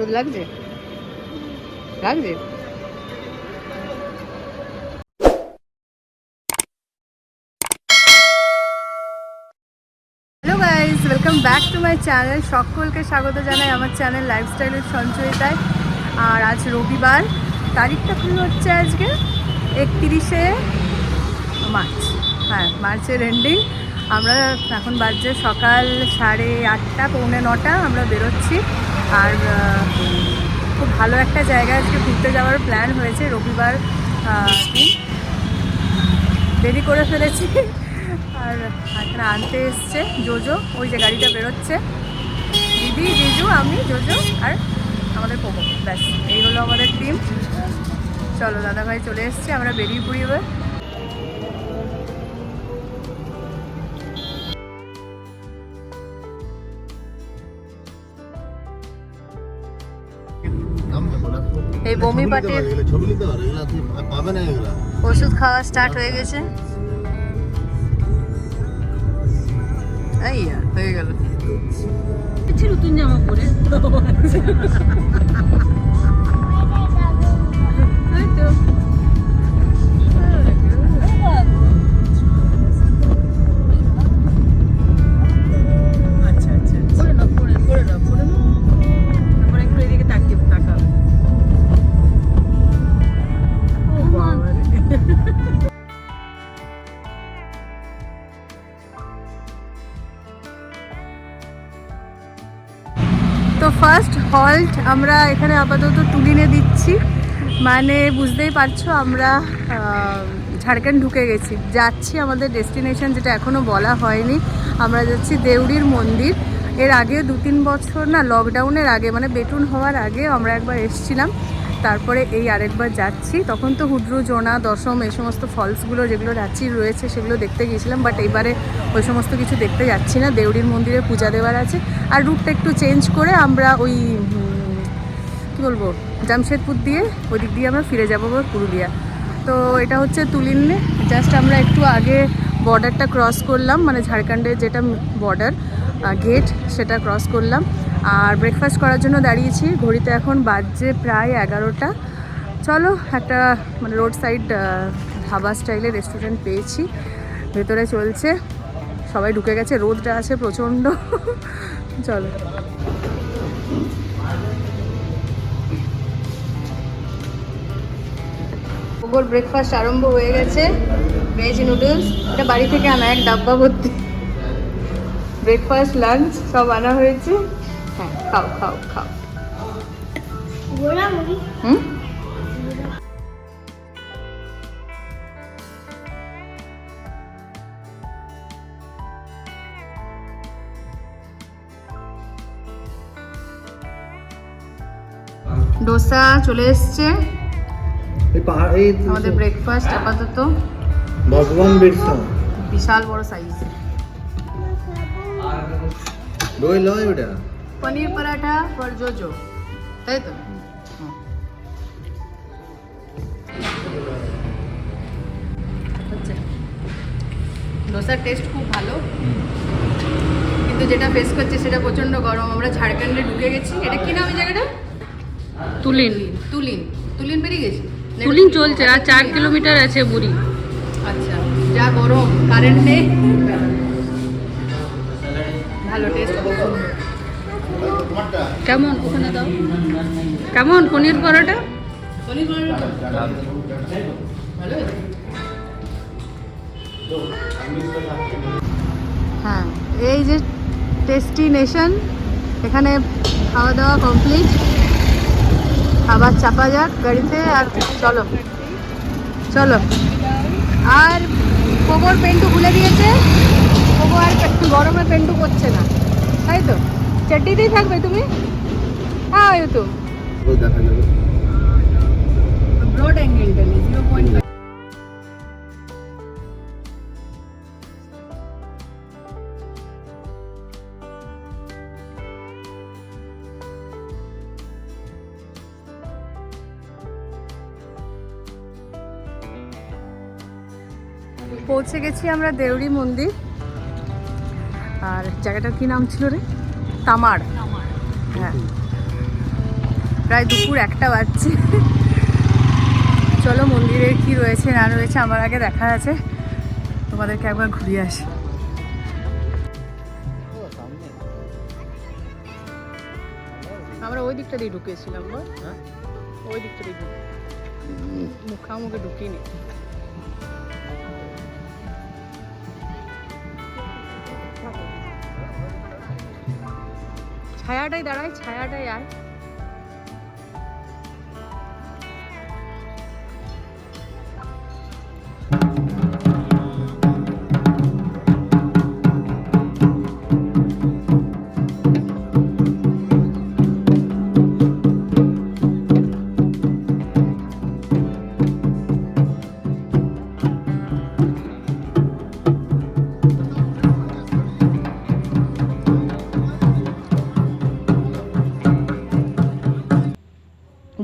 রোদ লাগছে? লাগছে? Welcome back to my channel সকলকে স্বাগত জানাই আমার চ্যানেল লাইফস্টাইলের সঞ্চয়িতায়। আর আজ রবিবার, তারিখটা কি হচ্ছে আজকে? একত্রিশে মার্চ। হ্যাঁ মার্চের এন্ডিং আমরা এখন বাজছে সকাল সাড়ে আটটা, পৌনে নটা, আমরা বেরোচ্ছি। আর খুব ভালো একটা জায়গায় আজকে ঘুরতে যাওয়ার প্ল্যান হয়েছে রবিবার দিন। দেরি করে ফেলেছি। আর এখানে আনতে এসছে জোজো, ওই যে গাড়িটা বেরোচ্ছে। দিদি, জিজু, আমি, জোজো আর আমাদের পোমো ব্যাস, এই হলো আমাদের টিম চলো, দাদাভাই চলে এসছে, আমরা বেরিয়ে পড়ি এবার। বমি পাটির ওষুধ খাওয়া স্টার্ট হয়ে গেছে। এই হয়ে গেল। নতুন জামা পরে। আচ্ছা হল্ট আমরা এখানে আপাতত তুলিনে দিচ্ছি। মানে বুঝতেই পারছ, আমরা ঝাড়খণ্ড ঢুকে গেছি। যাচ্ছি আমাদের ডেস্টিনেশন যেটা এখনও বলা হয়নি। আমরা যাচ্ছি দেউড়ির মন্দির। এর আগে দু তিন বছর না লকডাউনের আগে মানে বেটুন হওয়ার আগে আমরা একবার এসেছিলাম। তারপরে এই আরেকবার যাচ্ছি। তখন তো হুদ্রু জোনা, দশম এই সমস্ত ফলসগুলো যেগুলো রাঁচির রয়েছে সেগুলো দেখতে গিয়েছিলাম বাট এবারে ওই সমস্ত কিছু দেখতে যাচ্ছি না। দেউড়ির মন্দিরে পূজা দেওয়ার আছে। আর রুটটা একটু চেঞ্জ করে আমরা ওই কী বলব, জামশেদপুর দিয়ে ওই দিক দিয়ে আমরা ফিরে যাব পুরুলিয়া। তো এটা হচ্ছে তুলিনে জাস্ট আমরা একটু আগে বর্ডারটা ক্রস করলাম মানে ঝাড়খণ্ডের যেটা বর্ডার গেট সেটা ক্রস করলাম। আর ব্রেকফাস্ট করার জন্য দাঁড়িয়েছি। ঘড়িতে এখন বাজছে প্রায় এগারোটা। চলো একটা মানে রোড সাইড ধাবা স্টাইলের রেস্টুরেন্ট পেয়েছি। ভেতরে চলছে। সবাই ঢুকে গেছে, রোদটা আছে প্রচণ্ড। চলো। ওগোর ব্রেকফাস্ট আরম্ভ হয়ে গেছে। ভেজ নুডলস এটা বাড়ি থেকে আনা এক ডাব্বা ভর্তি ব্রেকফাস্ট লাঞ্চ সব আনা হয়েছে। হ্যাঁ খাও খাও খাও। হুম? ডোসা চলে এসছে। এই পাহাড় এই আমাদের ব্রেকফাস্ট আপাতত। ভগবান বিরসা বিশাল বড় সাইজ দই লয় ওটা। পনির পরাঠা ফর জোজো তাই তো। ডোসার টেস্ট খুব ভালো। কিন্তু যেটা ফেস করছে সেটা প্রচণ্ড গরম। আমরা ঝাড়খণ্ডে ঢুকে গেছি। এটা কি নাম ওই জায়গাটা? তুলিন। তুলিন। তুলিন বেরিয়ে গেছি? তুলিন চলছে। আর চার কিলোমিটার আছে বুড়ি। আচ্ছা। যা গরম। কারেন্ট নেই। ভালো টেস্ট কেমন ওখানে দাও? কেমন পনির পরোটা? পনির পরোটা। হ্যাঁ এই যে ডেস্টিনেশন এখানে খাওয়া দাওয়া কমপ্লিট আবার চাপা যাক গাড়িতে আর চলো। চলো। আর কোবর পেন্টু খুলে দিয়েছে। কোবো আর একটু গরমে পেন্টু করছে না। তাই তো? চারটিতেই থাকবে তুমি? হ্যাঁ ওই তো। ওই দেখা যাবে। ব্রড অ্যাঙ্গেলটা নেই জিরো পয়েন্ট পৌঁছে গেছি আমরা দেউড়ি মন্দির। আর জায়গাটার কি নাম ছিল রে? তামার। হ্যাঁ। প্রায় দুপুর একটা বাজছে। চলো মন্দিরে কি রয়েছে না রয়েছে আমার আগে দেখা আছে। তোমাদেরকে একবার ঘুরিয়ে আসি। আমরা ওই দিকটা দিয়ে ঢুকেছিলাম বল ওই দিকটা দিয়ে মুখামুখি ঢুকিনি। ছায়াটাই দাঁড়ায় ছায়াটাই আয়।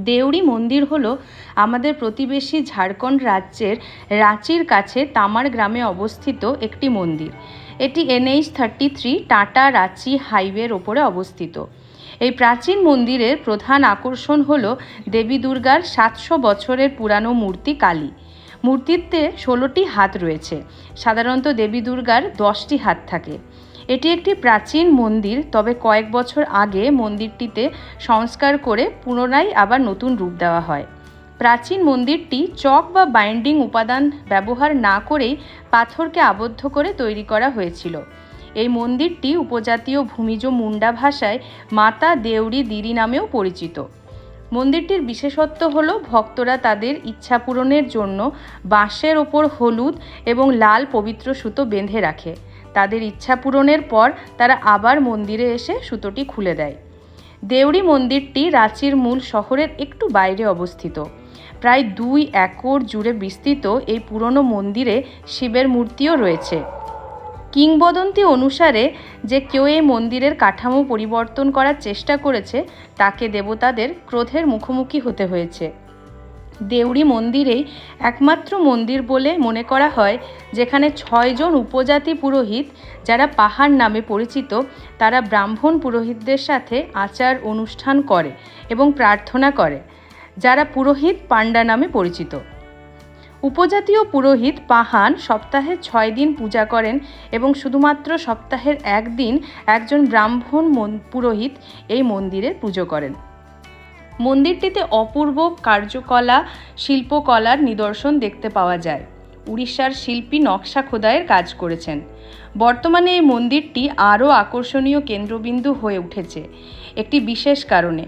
দেউড়ি মন্দির হল আমাদের প্রতিবেশী ঝাড়খণ্ড রাজ্যের রাঁচির কাছে তামার গ্রামে অবস্থিত একটি মন্দির। এটি NH thirty three Tata Ranchi হাইওয়ের ওপরে অবস্থিত। এই প্রাচীন মন্দিরের প্রধান আকর্ষণ হল দেবী দুর্গার সাতশো বছরের পুরানো মূর্তি কালী। মূর্তিতে ষোলোটি হাত রয়েছে। সাধারণত দেবী দুর্গার দশটি হাত থাকে। এটি একটি প্রাচীন মন্দির, তবে কয়েক বছর আগে মন্দিরটিতে সংস্কার করে পুনরায় আবার নতুন রূপ দেওয়া হয়। প্রাচীন মন্দিরটি চক বা বাইন্ডিং উপাদান ব্যবহার না করেই পাথরকে আবদ্ধ করে তৈরি করা হয়েছিল। এই মন্দিরটি উপজাতীয় ভূমিজ মুন্ডা ভাষায় মাতা দেউরি দিরি নামেও পরিচিত। মন্দিরটির বিশেষত্ব হল, ভক্তরা তাদের ইচ্ছা পূরণের জন্য বাঁশের ওপর হলুদ এবং লাল পবিত্র সুতো বেঁধে রাখে। তাদের ইচ্ছা পূরণের পর তারা আবার মন্দিরে এসে সুতোটি খুলে দেয়। দেউড়ি মন্দিরটি রাঁচির মূল শহরের একটু বাইরে অবস্থিত। প্রায় দুই একর জুড়ে বিস্তৃত এই পুরনো মন্দিরে শিবের মূর্তিও রয়েছে। কিংবদন্তি অনুসারে যে কেউ এই মন্দিরের কাঠামো পরিবর্তন করার চেষ্টা করেছে, তাকে দেবতাদের ক্রোধের মুখোমুখি হতে হয়েছে। দেউড়ি মন্দিরেই একমাত্র মন্দির বলে মনে করা হয়, যেখানে ছয়জন উপজাতি পুরোহিত যারা পাহাড় নামে পরিচিত, তারা ব্রাহ্মণ পুরোহিতদের সাথে আচার অনুষ্ঠান করে এবং প্রার্থনা করে, যারা পুরোহিত পাণ্ডা নামে পরিচিত। উপজাতীয় পুরোহিত পাহান সপ্তাহে ছয় দিন পূজা করেন এবং শুধুমাত্র সপ্তাহের একদিন একজন ব্রাহ্মণ পুরোহিত এই মন্দিরে পুজো করেন। মন্দিরটিতে অপূর্ব কার্যকলা, শিল্পকলার নিদর্শন দেখতে পাওয়া যায়। উড়িষ্যার শিল্পী নকশা খোদাইয়ের কাজ করেছেন। বর্তমানে এই মন্দিরটি আরও আকর্ষণীয় কেন্দ্রবিন্দু হয়ে উঠেছে, একটি বিশেষ কারণে।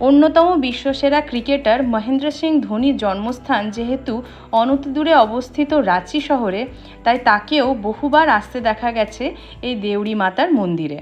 অন্যতম বিশ্বসেরা ক্রিকেটার মহেন্দ্র সিং ধোনির জন্মস্থান যেহেতু অনতিদূরে অবস্থিত রাঁচি শহরে, তাই তাকেও বহুবার আসতে দেখা গেছে এই দেউড়ি মাতার মন্দিরে।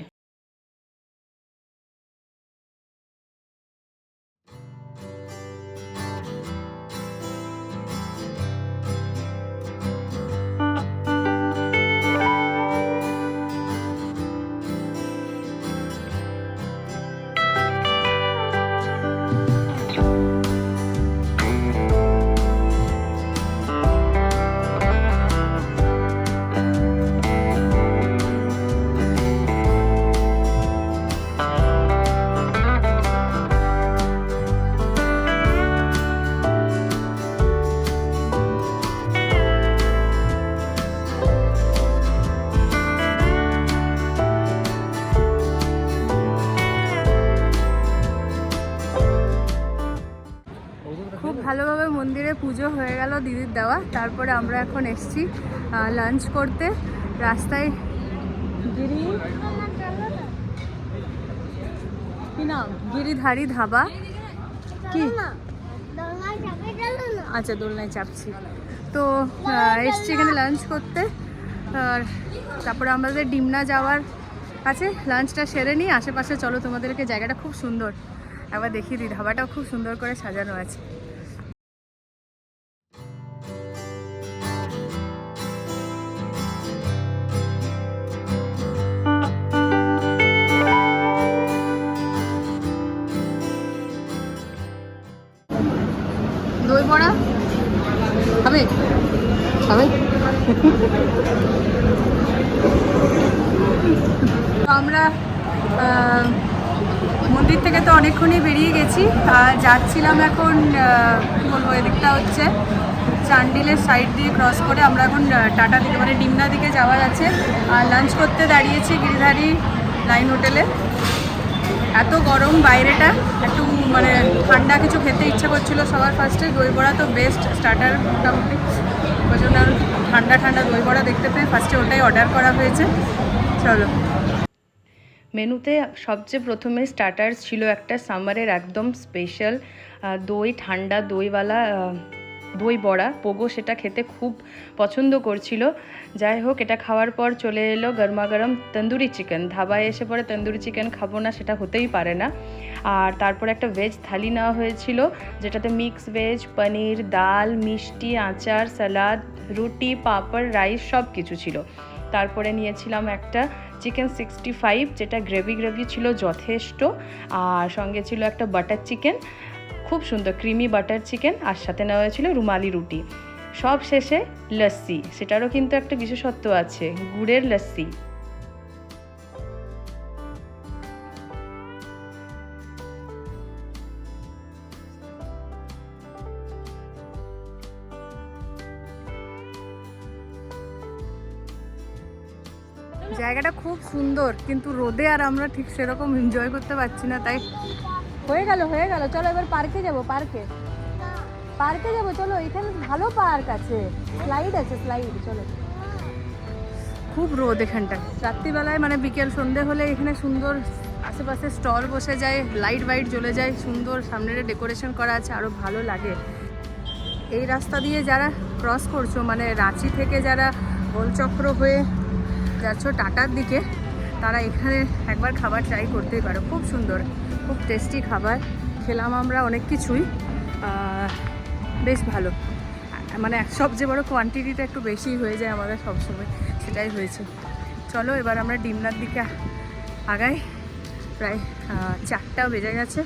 পুজো হয়ে গেল দিদির দেওয়া। তারপরে আমরা এখন এসছি লাঞ্চ করতে। রাস্তায় গিরি, কি নাম? গিরিধারী ধাবা। কি? আচ্ছা দোলনায় চাপছি। তো এসছি এখানে লাঞ্চ করতে। আর তারপরে আমাদের ডিমনা যাওয়ার আছে। লাঞ্চটা সেরে নিই। আশেপাশে চলো, তোমাদেরকে জায়গাটা খুব সুন্দর। একবার দেখিয়ে দিই, ধাবাটাও খুব সুন্দর করে সাজানো আছে। অনেকক্ষণই বেরিয়ে গেছি। আর যাচ্ছিলাম এখন বলব, এদিকটা হচ্ছে চান্ডিলের সাইড দিয়ে ক্রস করে আমরা এখন টাটা দিকে মানে ডিমনা দিকে যাওয়া যাচ্ছে। আর লাঞ্চ করতে দাঁড়িয়েছি গিরিধারী লাইন হোটেলে এত গরম বাইরেটা, একটু মানে ঠান্ডা কিছু খেতে ইচ্ছা করছিল সবার ফার্স্টে দই বড়া তো বেস্ট স্টার্টার মোটামুটি। ওই জন্য ঠান্ডা ঠান্ডা দই বড়া দেখতে পেয়ে ফার্স্টে ওটাই অর্ডার করা হয়েছে। চলো। মেনুতে সবচেয়ে প্রথমে স্টার্টার্স ছিল একটা সামারের একদম স্পেশাল দই, ঠান্ডা দইওয়ালা দই বড়া। পোগো সেটা খেতে খুব পছন্দ করছিল। যাই হোক, এটা খাওয়ার পর চলে এলো গরমা গরম তন্দুরি চিকেন ধাবায় এসে পরে তন্দুরি চিকেন খাব না, সেটা হতেই পারে না। আর তারপর একটা ভেজ থালি নেওয়া হয়েছিল, যেটাতে মিক্স ভেজ পনির, ডাল, মিষ্টি, আচার সালাদ রুটি, পাঁপড় রাইস সব কিছু ছিল। তারপরে নিয়েছিলাম একটা চিকেন সিক্সটি ফাইভ, যেটা গ্রেভি গ্রেভি ছিল যথেষ্ট। আর সঙ্গে ছিল একটা বাটার চিকেন, খুব সুন্দর ক্রিমি বাটার চিকেন, আর সাথে নেওয়া হয়েছিল রুমালি রুটি। সব শেষে লস্যি, সেটারও কিন্তু একটা বিশেষত্ব আছে, গুড়ের লস্যি। জায়গাটা খুব সুন্দর, কিন্তু রোদে আর আমরা ঠিক সেরকম এনজয় করতে পারছি না, তাই হয়ে গেল হয়ে গেল। চলো এবার পার্কে যাব পার্কে পার্কে যাব, চলো, এখানে ভালো পার্ক আছে। স্লাইড আছে স্লাইড চলো। খুব রোদ এখানটায় রাত্রিবেলায় মানে বিকেল সন্ধে হলে এখানে সুন্দর আশেপাশে স্টল বসে যায় লাইট বাইট জ্বলে যায়, সুন্দর সামনেটা ডেকোরেশন করা আছে আরও ভালো লাগে। এই রাস্তা দিয়ে যারা ক্রস করছ মানে রাঁচি থেকে যারা গোলচক্র হয়ে যাচ্ছ টাটার দিকে তারা এখানে একবার খাবার ট্রাই করতেই পারো। খুব সুন্দর খুব টেস্টি খাবার। খেলাম আমরা অনেক কিছুই বেশ ভালো। মানে সবচেয়ে বড় কোয়ান্টিটিটা একটু বেশি হয়ে যায় আমাদের সবসময় সেটাই হয়েছে। চলো এবার আমরা ডিমনার দিকে আগাই। প্রায় আহ, চারটাও বেজে গেছে।